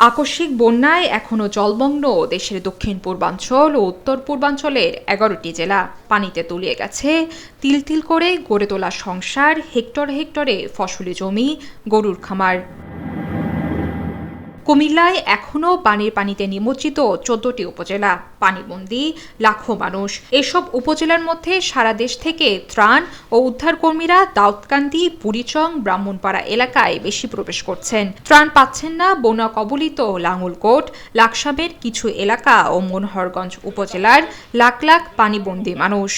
আকস্মিক বন্যায় এখনও জলমগ্ন দেশের দক্ষিণ পূর্বাঞ্চল ও উত্তর পূর্বাঞ্চলের এগারোটি জেলা। পানিতে তলিয়ে গেছে তিল তিল করে গড়ে তোলা সংসার, হেক্টর হেক্টরে ফসলি জমি, গরুর খামার। কুমিল্লায় এখনও পানির পানিতে নিমজ্জিত চোদ্দটি উপজেলা। পানিবন্দী, লাখো মানুষ। এসব উপজেলার মধ্যে সারা দেশ থেকে ত্রাণ ও উদ্ধারকর্মীরা দাউদকান্দি বুড়িচং ব্রাহ্মণপাড়া এলাকায় বেশি প্রবেশ করছেন। ত্রাণ পাচ্ছেন না বন্যা কবলিত লাঙ্গুলকোট, লাকসামের কিছু এলাকা ও মনোহরগঞ্জ উপজেলার লাখ লাখ পানিবন্দী মানুষ।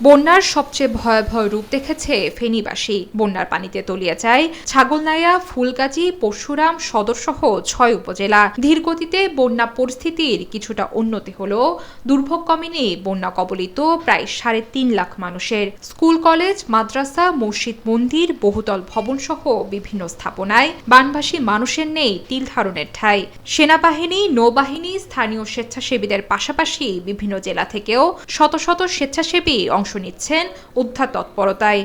বন্যার সবচেয়ে ভয়াবহ রূপ দেখেছে ফেনীবাসী। বন্যার পানিতে তলিয়ে যায় ছাগলনাইয়া, ফুলগাজী, পরশুরাম সদরসহ ছয় উপজেলা। ধীর গতিতে বন্যা পরিস্থিতির কিছুটা উন্নতি হলেও দুর্ভোগ কমেনি বন্যা কবলিত প্রায় সাড়ে তিন লাখ মানুষের। স্কুল, কলেজ, মাদ্রাসা, মসজিদ, মন্দির, বহুতল ভবন সহ বিভিন্ন স্থাপনায় বানভাসী মানুষের নেই তিল ধারণের ঠাঁই। সেনাবাহিনী, নৌবাহিনী, স্থানীয় স্বেচ্ছাসেবীদের পাশাপাশি বিভিন্ন জেলা থেকেও শত শত স্বেচ্ছাসেবী অংশ নিচ্ছেন উদ্ধার তৎপরতায়।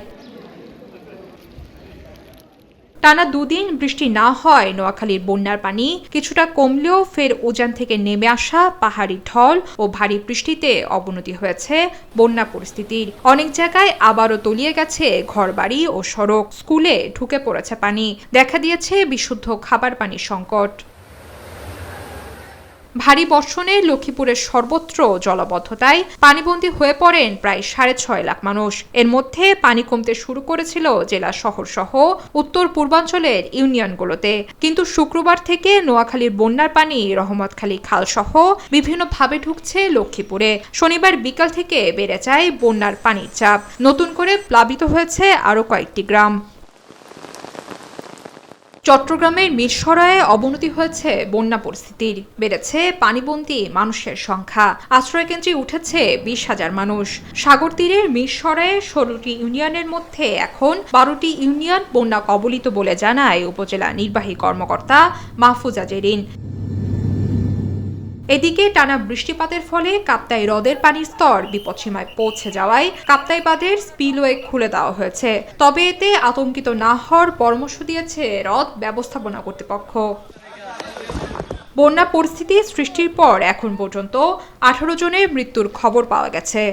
টানা দুদিন বৃষ্টি না হয়, নোয়াখালীর বন্যার পানি কিছুটা কমলেও ফের উজান থেকে নেমে আসা পাহাড়ি ঢল ও ভারী বৃষ্টিতে অবনতি হয়েছে বন্যা পরিস্থিতির। অনেক জায়গায় আবারও তলিয়ে গেছে ঘরবাড়ি ও সড়ক। স্কুলে ঢুকে পড়েছে পানি। দেখা দিয়েছে বিশুদ্ধ খাবার পানির সংকট। ভারী বর্ষণে লক্ষ্মীপুরের সর্বত্র জলবদ্ধতায় পানিবন্দী হয়ে পড়েন প্রায় সাড়ে ছয় লাখ মানুষ। এর মধ্যে পানি কমতে শুরু করেছিল জেলা শহর সহ উত্তর পূর্বাঞ্চলের ইউনিয়নগুলোতে। কিন্তু শুক্রবার থেকে নোয়াখালীর বন্যার পানি রহমতখালী খাল সহ বিভিন্নভাবে ঢুকছে লক্ষ্মীপুরে। শনিবার বিকাল থেকে বেড়ে যায় বন্যার পানির চাপ। নতুন করে প্লাবিত হয়েছে আরও কয়েকটি গ্রাম। চট্টগ্রামের মিরসরায়ে অবনতি হয়েছে, বন্যা পরিস্থিতির। বেড়েছে পানিবন্দী মানুষের সংখ্যা। আশ্রয়কেন্দ্রে উঠেছে বিশ হাজার মানুষ। সাগর তীরের মিরসরায়ে ষোলোটি ইউনিয়নের মধ্যে এখন বারোটি ইউনিয়ন বন্যা কবলিত বলে জানায় উপজেলা নির্বাহী কর্মকর্তা মাহফুজা জেরিন। এদিকে টানা বৃষ্টিপাতের ফলে কাপ্তাই হ্রদের পানির স্তর বিপদসীমায় পৌঁছে যাওয়ায় কাপ্তাই বাঁধের স্পিলওয়ে খুলে দেওয়া হয়েছে। তবে এতে আতঙ্কিত না হওয়ার পরামর্শ দিয়েছে হ্রদ ব্যবস্থাপনা কর্তৃপক্ষ। বন্যা পরিস্থিতি সৃষ্টির পর এখন পর্যন্ত আঠারো জনের মৃত্যুর খবর পাওয়া গেছে।